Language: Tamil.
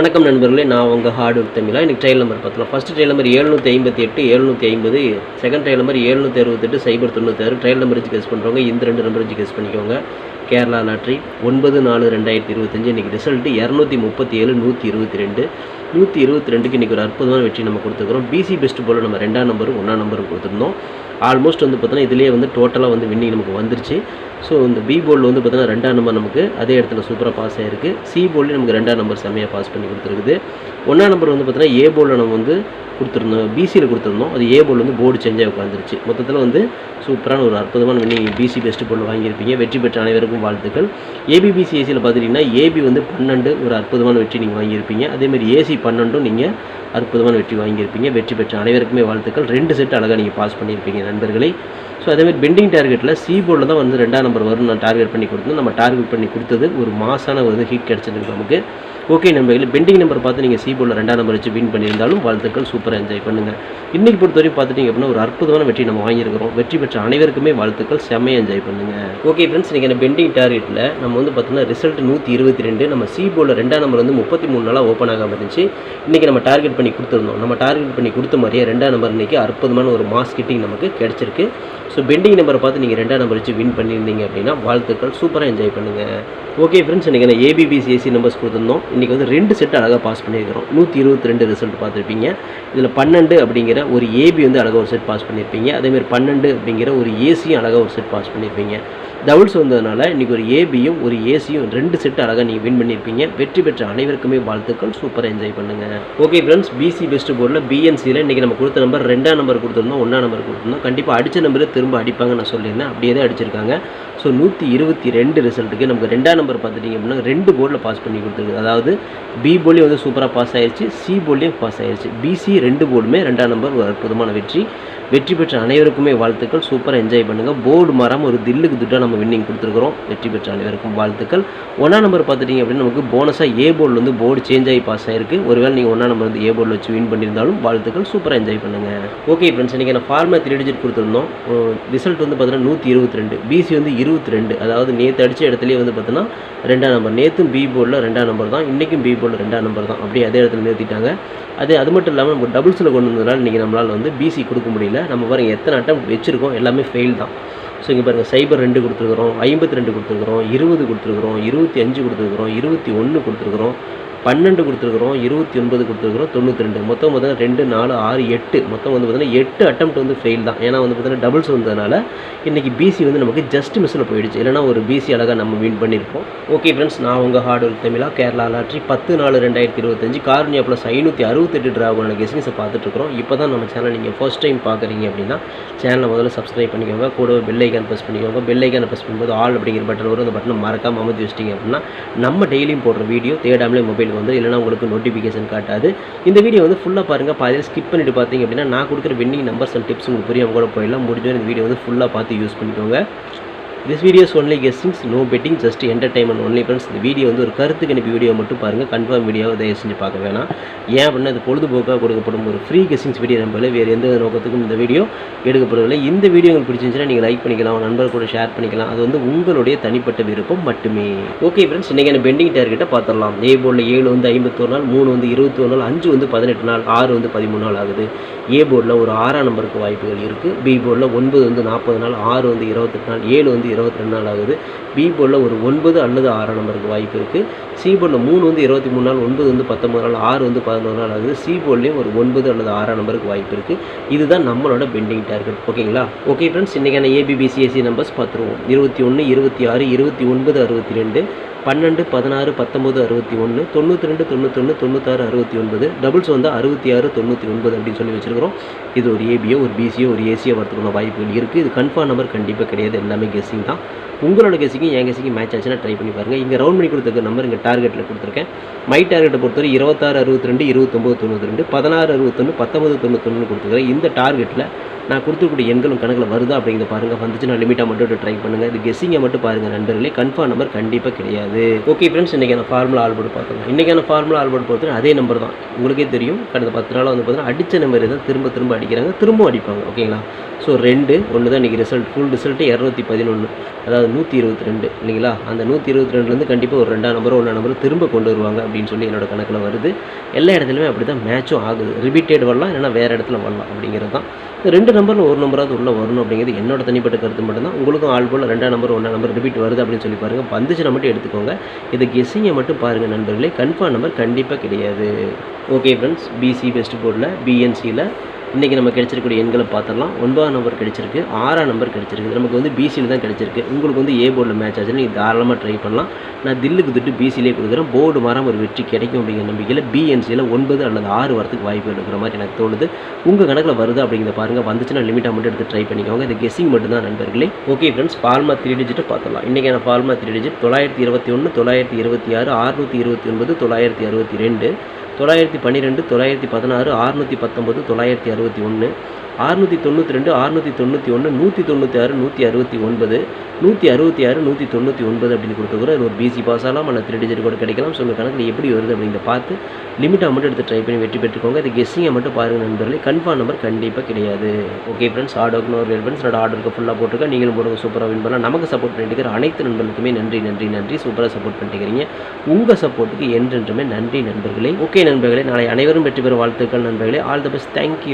வணக்கம் நண்பர்களே நான் உங்கள் ஹார்ட் ஒர்க் தமிழா. எனக்கு ட்ரையல் நம்பர் பார்த்தலாம் ஃபஸ்ட்டு ட்ரையல் நம்பர் ஏழ்நூற்றி ஐம்பத்தி எட்டு ஏழுநூற்றி ஐம்பது செகண்ட் ட்ரையல் நம்பர் ஏழ்நூற்றி அறுபத்தெட்டு சைபர் தொண்ணூத்தாறு. ட்ரையல் நம்பர் வச்சு கெஸ் பண்ணுறவங்க இந்த ரெண்டு நம்பர் வச்சு கெஸ் பண்ணிக்கோங்க. கேரளா லாட்ரி ஒன்பது நாலு ரெண்டாயிரத்தி இருபத்தஞ்சு. இன்றைக்கி ரிசல்ட்டு இரநூத்தி முப்பத்தி ஏழு நூற்றி இருபத்தி ரெண்டு நூற்றி இருபத்தி ரெண்டுக்கு இன்றைக்கி ஒரு அற்புதமான வெற்றி நம்ம கொடுத்துருக்குறோம். பிசி பெஸ்ட் போல் நம்ம ரெண்டாம் நம்பரும் ஒன்றாம் நம்பரும் கொடுத்துருந்தோம். ஆல்மோஸ்ட் வந்து பார்த்தோன்னா இதுலேயே வந்து டோட்டலாக வந்து வின்னிங் நமக்கு வந்துருச்சு. ஸோ இந்த பி போர்டில் வந்து பார்த்தீங்கன்னா ரெண்டாம் நம்பர் நமக்கு அதே இடத்துல சூப்பராக பாஸ் ஆகிருக்கு சி போர்ட்லேயும் நமக்கு ரெண்டாம் நம்பர் செம்மையாக பாஸ் பண்ணி கொடுத்துருக்குது. ஒன்றாம் நம்பர் வந்து பார்த்தோன்னா ஏ போர்டில் நம்ம வந்து கொடுத்துருந்தோம் பிசியில் கொடுத்துருந்தோம். அது ஏ போர்டில் வந்து போர்டு சேஞ்சாக உட்காந்துருச்சு மொத்தத்தில் வந்து சூப்பரான ஒரு அற்புதமான வின்னிங் பிசி பெஸ்ட் போர்டில் வாங்கியிருப்பீங்க. வெற்றி பெற்ற அனைவருக்கும் வாழ்த்துக்கள். ஏபிபிசிஎஸ்சியில் பார்த்துட்டிங்கன்னா ஏபி வந்து பன்னெண்டு ஒரு அற்புதமான வெற்றி நீங்கள் வாங்கியிருப்பீங்க. அதேமாதிரி ஏசி பன்னெண்டும் நீங்கள் அற்புதமான வெற்றி வாங்கியிருப்பீங்க. வெற்றி பெற்ற அனைவருக்குமே வாழ்த்துக்கள். ரெண்டு செட் அழகாக நீங்கள் பாஸ் பண்ணியிருப்பீங்க. நண்பர்களே ஸோ அதேமாதிரி பெண்டிங் டார்கெட்டில் சி போர்டில் தான் வந்து ரெண்டாம் நம்பர் வரும் நான் டார்கெட் பண்ணி கொடுத்தோம் நம்ம டார்கெட் பண்ணி கொடுத்தது ஒரு மாசான ஒரு ஹிட் கிடச்சிருக்கு நமக்கு. ஓகே நண்பர்களே பெண்டிங் நம்பர் பார்த்து நீங்கள் சி போர்டில் ரெண்டாம் நம்பர் வச்சு வின் பண்ணியிருந்தாலும் வாழ்த்துக்கள் சூப்பராக என்ஜாய் பண்ணுங்கள் இன்றைக்கி பொறுத்தவரைக்கும் பார்த்துட்டிங்க அப்படின்னா ஒரு அற்புதமான வெற்றி நம்ம வாங்கியிருக்கிறோம். வெற்றி பெற்ற அனைவருக்குமே வாழ்த்துக்கள் செம்மையாக என்ஜாய் பண்ணுங்கள் ஓகே ஃப்ரெண்ட்ஸ் இன்றைக்கி பெண்டிங் டார்கெட்டில் நம்ம வந்து பார்த்தோன்னா ரிசல்ட் நூற்றி இருபத்தி ரெண்டு நம்ம சி போர்டில் ரெண்டாம் நம்பர் வந்து முப்பத்தி மூணு நாளாக ஓப்பன் ஆகாமல் இருந்துச்சு. இன்றைக்கி நம்ம டார்கெட் பண்ணி கொடுத்துருந்தோம். நம்ம டார்கெட் பண்ணி கொடுத்த மாதிரியே ரெண்டாம் நம்பர் இன்றைக்கி அற்புதமான ஒரு மாஸ் கிட்டிங் நமக்கு கிடச்சிருக்கு. ஸோ பெண்டிங் நம்பரை பார்த்து நீங்கள் ரெண்டாம் நம்பர் வச்சு வின் பண்ணியிருந்தீங்க அப்படின்னா வாழ்த்துக்கள். சூப்பராக என்ஜாய் பண்ணுங்கள் ஓகே ஃப்ரெண்ட்ஸ் இன்றைக்கி நான் ஏபிபிசிஎஸ்சி நம்பர்ஸ் கொடுத்துருந்தோம். இன்றைக்கி வந்து ரெண்டு செட் அழகாக பாஸ் பண்ணியிருக்கிறோம். நூற்றி இருபத்தி ரெண்டு ரிசல்ட் பார்த்துருப்பீங்க. இதில் பன்னெண்டு அப்படிங்கிற ஒரு ஏபி வந்து அழகாக ஒரு செட் பாஸ் பண்ணியிருப்பீங்க. அதேமாதிரி பன்னெண்டு அப்படிங்கிற ஒரு ஏசியும் அழகாக ஒரு செட் பாஸ் பண்ணியிருப்பீங்க. டபுள்ஸ் வந்ததுனால இன்றைக்கி ஒரு ஏபியும் ஒரு ஏசியும் ரெண்டு செட் அழகாக நீங்கள் வின் பண்ணியிருப்பீங்க வெற்றி பெற்ற அனைவருக்குமே வாழ்த்துக்கள். சூப்பராக என்ஜாய் பண்ணுங்கள் ஓகே ஃப்ரெண்ட்ஸ் பிசி பெஸ்ட் போர்டில் பிஎன்சியில் இன்றைக்கி நம்ம கொடுத்த நம்பர் ரெண்டாம் நம்பர் கொடுத்துருந்தோம் ஒன்றாம் நம்பர் கொடுத்துருந்தோம். கண்டிப்பாக அடித்த நம்பர் திரும்ப அடிப்பாங்க நான் சொல்லியிருந்தேன். அப்படியே தான் அடிச்சிருக்காங்க. ஸோ நூற்றி இருபத்தி ரெண்டு ரிசல்ட்டுக்கு நமக்கு ரெண்டாம் நம்பர் பார்த்துட்டிங்க அப்படின்னா ரெண்டு போர்டில் பாஸ் பண்ணி கொடுத்துருக்கு. அதாவது பி போலியும் வந்து சூப்பராக பாஸ் ஆயிடுச்சு சி போலியும் பாஸ் ஆயிடுச்சு பிசி ரெண்டு போர்டுமே ரெண்டாம் நம்பர் ஒரு அற்புதமான வெற்றி. வெற்றி பெற்ற அனைவருக்குமே வாழ்த்துக்கள். சூப்பராக என்ஜாய் பண்ணுங்கள் போர்டு மாறாமல் ஒரு தில்லுக்கு துட்டாக நம்ம வின்னிங் கொடுத்துருக்குறோம். வெற்றி பெற்ற அனைவருக்கும் வாழ்த்துக்கள். ஒன்றா நம்பர் பார்த்துட்டிங்க அப்படின்னா நமக்கு போனஸாக ஏ போர்டில் வந்து போர்டு சேஞ்ச் ஆகி பாஸ் ஆயிருக்கு. ஒருவேளை நீங்கள் ஒன்றா நம்பர் வந்து ஏ போர்டில் வச்சு வின் பண்ணியிருந்தாலும் வாழ்த்துக்கள். சூப்பராக என்ஜாய் பண்ணுங்கள் ஓகே ஃப்ரெண்ட்ஸ் இன்றைக்கி நான் ஃபார்மா த்ரீ டிஜிட் கொடுத்துருந்தோம். ரிசல்ட் வந்து பார்த்தீங்கன்னா நூற்றி இருபத்தி ரெண்டு பிசி வந்து இருபத்தி ரெண்டு. அதாவது நேற்று அடித்த இடத்துலேயே வந்து பார்த்தீங்கன்னா ரெண்டாம் நம்பர் நேற்றும் பி போர்டில் ரெண்டாம் நம்பர் தான். இன்றைக்கும் பி போர்டில் ரெண்டாம் நம்பர் தான். அப்படியே அதே இடத்துல நிறுத்திட்டாங்க. அதே அது மட்டும் இல்லாமல் நம்ம டபுள்ஸில் கொண்டு வந்ததுனால இன்றைக்கி நம்மளால் வந்து பிசி கொடுக்க முடியல. நம்ம பாருங்கள் எத்தனை அட்டம் வச்சுருக்கோம்? எல்லாமே ஃபெயில் தான். ஸோ இங்கே பாருங்கள் சைபர் ரெண்டு கொடுத்துருக்குறோம் ஐம்பத்தி ரெண்டு கொடுத்துருக்குறோம் இருபது கொடுத்துருக்குறோம் இருபத்தி அஞ்சு கொடுத்துருக்குறோம் இருபத்தி ஒன்று கொடுத்துருக்குறோம். பன்னெண்டு கொடுத்துருக்குறோம் இருபத்தி ஒன்பது கொடுத்துருக்குறோம் தொண்ணூற்றி ரெண்டு. மொத்தம் பார்த்தீங்கன்னா ரெண்டு நாலு ஆறு எட்டு. மொத்தம் வந்து பார்த்தீங்கன்னா எட்டு அட்டம் வந்து ஃபெயில் தான். ஏன்னா வந்து பார்த்தீங்கன்னா டபுள்ஸ் வந்ததுனால இன்றைக்கி பிசி வந்து நமக்கு ஜஸ்ட் மிஸ்ஸில் போயிடுச்சு. இல்லைனா ஒரு பிசி அழகாக நம்ம வின் பண்ணியிருப்போம். ஓகே ஃப்ரெண்ட்ஸ் நான் உங்கள் ஹார்ட் ஒர்க் தமிழா கேரளா லாட்ரி பத்து நாலு ரெண்டாயிரத்தி இருபத்தஞ்சு கார்னியா ப்ளஸ் ஐநூற்றி அறுபத்தெட்டு டிராகோன கெஸ்டிங்ஸை பார்த்துட்ருக்குறோம் இப்போ தான் நம்ம சேனல் நீங்கள் ஃபர்ஸ்ட் டைம் பார்க்குறீங்க அப்படின்னா சேனலை முதல்ல சப்ஸ்கிரைப் பண்ணிக்கோங்க. கூட பெல் ஐக்கான் ப்ரெஸ் பண்ணிக்கோங்க. பெல் ஐக்கான் ப்ரெஸ் பண்ணும்போது ஆல் அப்படிங்கிற பட்டன் வரும் அந்த பட்டனை மறக்காமல் அமர்த்தி வச்சிட்டிங்க அப்படின்னா நம்ம டெய்லியும் போடுற வீடியோ தேடாமலே மொபைல் மொபைலுக்கு வந்து இல்லைனா உங்களுக்கு நோட்டிஃபிகேஷன் காட்டாது. இந்த வீடியோ வந்து ஃபுல்லாக பாருங்கள் பாதியில் ஸ்கிப் பண்ணிட்டு பார்த்தீங்க அப்படின்னா நான் கொடுக்குற வின்னிங் நம்பர்ஸ் அண்ட் டிப்ஸ் உங்களுக்கு புரியும் கூட போயிடலாம். முடிஞ்ச இந்த வீடியோ வந்து ஃபுல்லாக பார்த்து யூஸ் பண்ணிக்கோங்க. This videos only guessings no betting just entertainment only friends இந்த வீடியோ வந்து ஒரு கருத்து கணிப்பு வீடியோ மட்டும் பாருங்கள் கன்ஃபார்ம் வீடியோவை தயவு செஞ்சு பார்க்க வேணாம். ஏன் அப்படின்னா இது பொழுதுபோக்காக கொடுக்கப்படும் ஒரு ஃப்ரீ கெஸ்டிங்ஸ் வீடியோ நம்பல வேறு எந்த நோக்கத்துக்கும் இந்த வீடியோ எடுக்கப்படவில்லை. இந்த வீடியோ உங்களுக்கு பிடிச்சிருந்துச்சுன்னா நீங்கள் லைக் பண்ணிக்கலாம். உங்கள் நண்பர் கூட ஷேர் பண்ணிக்கலாம். அது வந்து உங்களுடைய தனிப்பட்ட விருப்பம் மட்டுமே. ஓகே ஃப்ரெண்ட்ஸ் இன்றைக்கி பெண்டிங் டார்கெட்டை பார்த்துடலாம். ஏ போர்டில் ஏழு வந்து ஐம்பத்தோரு நாள் மூணு வந்து இருபத்தோரு நாள் அஞ்சு வந்து பதினெட்டு நாள் ஆறு வந்து பதிமூணு நாள் ஆகுது. ஏ போர்டில் ஒரு ஆறாம் நம்பருக்கு வாய்ப்புகள் இருக்குது பி போர்டில் ஒன்பது வந்து நாற்பது நாள் ஆறு வந்து இருபத்தெட்டு நாள் ஏழு வந்து இருபத்தி ரெண்டு நாள் ஆகுது. பி போலில் ஒரு ஒன்பது அல்லது ஆறு நம்பருக்கு வாய்ப்பு இருக்குது சி போலில் மூணு வந்து இருபத்தி மூணு நாள் ஒன்பது வந்து பத்தொம்பது நாள் ஆறு வந்து பதினோரு நாள் ஆகுது. சி போர்ட்லேயும் ஒரு ஒன்பது அல்லது ஆறாம் நம்பருக்கு வாய்ப்பு இருக்குது இதுதான் நம்மளோட பெண்டிங் டார்கெட். ஓகேங்களா? ஓகே ஃப்ரெண்ட்ஸ் இன்றைக்கான ஏபிபிசிஎஸ்சி நம்பர்ஸ் பார்த்துருவோம். இருபத்தி ஒன்று இருபத்தி ஆறு இருபத்தி ஒன்பது அறுபத்தி ரெண்டு பன்னெண்டு பதினாறு பத்தொம்போது அறுபத்தி ஒன்று தொண்ணூற்றி ரெண்டு தொண்ணூத்தொன்று தொண்ணூத்தாறு அறுபத்தி ஒன்பது டபுள்ஸ் வந்து அறுபத்தி ஆறு தொண்ணூற்றி ஒன்பது அப்படின்னு சொல்லி வச்சுருக்கிறோம். இது ஒரு ஏபியோ ஒரு பிசியோ ஒரு ஏசியோ வரத்துக்குள்ள வாய்ப்புகள் இருக்குது இது கன்ஃபார்ம் நம்பர் கண்டிப்பாக கிடையாது. எல்லாமே கெஸ்ஸிங் தான். உங்களோட கெஸ்ஸிங்கும் என் கெஸ்ஸிங்கும் மேட்ச் ஆச்சுன்னா ட்ரை பண்ணி பாருங்கள் இங்கே ரவுண்ட் பண்ணி கொடுத்துருக்க நம்பர் இங்கே டார்கெட்டில் கொடுத்துருக்கேன். மை டார்கெட்டை பொறுத்தவரை இருபத்தாறு அறுபத்தி ரெண்டு இருபத்தொம்போது தொண்ணூற்றி ரெண்டு பதினாறு அறுபத்தொன்று பத்தொம்பது தொண்ணூத்தொன்று கொடுத்துருக்கேன் இந்த டார்கெட்டில் நான் கொடுத்துருக்கூடிய எண்களும் கணக்கில் வருதா அப்படிங்கிறத பாருங்கள் வந்துச்சுன்னா லிமிட்டாக மட்டும் ட்ரை பண்ணுங்கள் இது கெஸ்ஸிங்கை மட்டும் பாருங்கள் நண்பர்களே. கன்ஃபார்ம் நம்பர் கண்டிப்பாக கிடையாது. ஓகே ஃப்ரெண்ட்ஸ் இன்றைக்கான ஃபார்முலா ஆல்போர்டு பார்க்கலாம் இன்றைக்கான ஃபார்முலா ஆல்போர்டு பொறுத்தவரை அதே நம்பர் தான். உங்களுக்கே தெரியும். கடந்த பத்து நாளாக வந்து பார்த்தீங்கன்னா அடித்த நம்பர் தான் திரும்ப திரும்ப அடிக்கிறாங்க. திரும்ப அடிப்பாங்க. ஓகேங்களா ஸோ ரெண்டு ஒன்று தான் இன்றைக்கி ரிசல்ட் ஃபுல் ரிசல்ட்டு இரநூத்தி பதினொன்று அதாவது நூற்றி இருபத்தி ரெண்டு. இல்லைங்களா? அந்த நூற்றி இருபத்தி ரெண்டுலேருந்து கண்டிப்பாக ஒரு ரெண்டாம் நம்பர் ஒன்றாம் நம்பர் திரும்ப கொண்டு வருவாங்க அப்படின்னு சொல்லி என்னோட கணக்கில் வருது. எல்லா இடத்துலையுமே அப்படி தான் மேட்சும் ஆகுது. ரிபீட்டேட் வரலாம் இல்லைன்னா வேறு இடத்துல வரலாம் அப்படிங்கிறது தான். ரெண்டு நம்பரில் ஒரு நம்பராவது உள்ளே வரணும் அப்படிங்கிறது என்னோட தனிப்பட்ட கருத்து மட்டும்தான். உங்களுக்கும் ஆள் போல் ரெண்டாம் நம்பர் ஒன்றாம் நம்பர் ரிப்பீட் வருது அப்படின்னு சொல்லி பாருங்கள் வந்துச்சுன்னா மட்டும் எடுத்துக்கோங்க. இது கெஸ்ஸிங்கை மட்டும் பாருங்கள் நண்பர்களே. கன்ஃபார்ம் நம்பர் கண்டிப்பாக கிடையாது. ஓகே ஃப்ரெண்ட்ஸ் பிசி பெஸ்ட் போர்டில் பிஎன்சியில் இன்றைக்கி நம்ம கிடைச்சிருக்கக்கூடிய எண்களை பார்த்துடலாம். ஒன்பதாம் நம்பர் கிடைச்சிருக்கு. ஆறாம் நம்பர் கிடச்சிருக்கு. நமக்கு வந்து பிசியில் தான் கிடச்சிருக்கு. உங்களுக்கு வந்து ஏ போர்டில் மேட்ச் ஆச்சுன்னா நீங்கள் தாராளமாக ட்ரை பண்ணலாம். நான் தில்லுக்கு திட்டு பிசிலே கொடுக்குறேன். போர்டு மரம் ஒரு வெற்றி கிடைக்கும் அப்படிங்கிற நம்பிக்கையில் பிஎன்சியில் ஒன்பது அல்லது ஆறு வரத்துக்கு வாய்ப்பு எடுக்கிற மாதிரி எனக்கு தோணுது. உங்கள் கணக்கில் வருது அப்படிங்கிறத பாருங்கள் வந்துச்சுன்னா லிமிட்டாக மட்டும் எடுத்து ட்ரை பண்ணிக்கோங்க. இது கெஸ்ஸிங் மட்டும்தான் நண்பர்களே. ஓகே ஃப்ரெண்ட்ஸ் பால்மா த்ரீ டிஜிட்டை பார்த்துடலாம். இன்றைக்கான பால்மா த்ரீ டிஜிட் தொள்ளாயிரத்தி இருபத்தி ஒன்று தொள்ளாயிரத்தி இருபத்தி ஆறு அறுநூற்றி இருபத்தி ஒன்பது தொள்ளாயிரத்தி அறுபத்தி ரெண்டு தொள்ளாயிரத்தி பன்னிரெண்டு தொள்ளாயிரத்தி பதினாறு அறுநூற்றி பத்தொம்பது தொள்ளாயிரத்தி அறுபத்தி ஒன்று அறுநூற்றி தொண்ணூற்றி ரெண்டு அறுநூற்றி தொண்ணூற்றி ஒன்று நூற்றி தொண்ணூற்றி ஆறு நூற்றி அறுபத்தி ஒன்பது நூற்றி அறுபத்தி ஆறு நூற்றி தொண்ணூற்றி ஒன்பது அப்படின்னு கொடுத்துக்கிறோம் அது ஒரு பிசி பாஸ் ஆகலாம் அல்ல த்ரீ டிஜிட் கூட கிடைக்கலாம். ஸோ உங்கள் கணக்கில் எப்படி வருது அப்படிங்கிறத பார்த்து லிமிட்டாக மட்டும் எடுத்து ட்ரை பண்ணி வெற்றி பெற்றுக்கோங்க. இது கெஸ்ஸிங்கை மட்டும் பாருங்கள் நண்பர்களே. கன்ஃபார்ம் நம்பர் கண்டிப்பாக கிடையாது. ஓகே ஃப்ரெண்ட்ஸ் ஆர்டருக்கு ஒரு ஃப்ரெண்ட்ஸ் என்னோட ஆர்டருக்கு ஃபுல்லாக போட்டிருக்கேன் நீங்களும் போடுங்க சூப்பராக வின் பண்ணலாம். நமக்கு சப்போர்ட் பண்ணிட்டு அனைத்து நண்பர்களுக்குமே நன்றி நன்றி நன்றி. சூப்பராக சப்போர்ட் பண்ணிட்டுக்கிறீங்க உங்கள் சப்போர்ட்டுக்கு என்றென்றுமே நன்றி நண்பர்களே. ஓகே நண்பர்களே. நாளை அனைவரும் வெற்றி பெறும் வாழ்த்துக்கள் நண்பர்களே. All the best thank you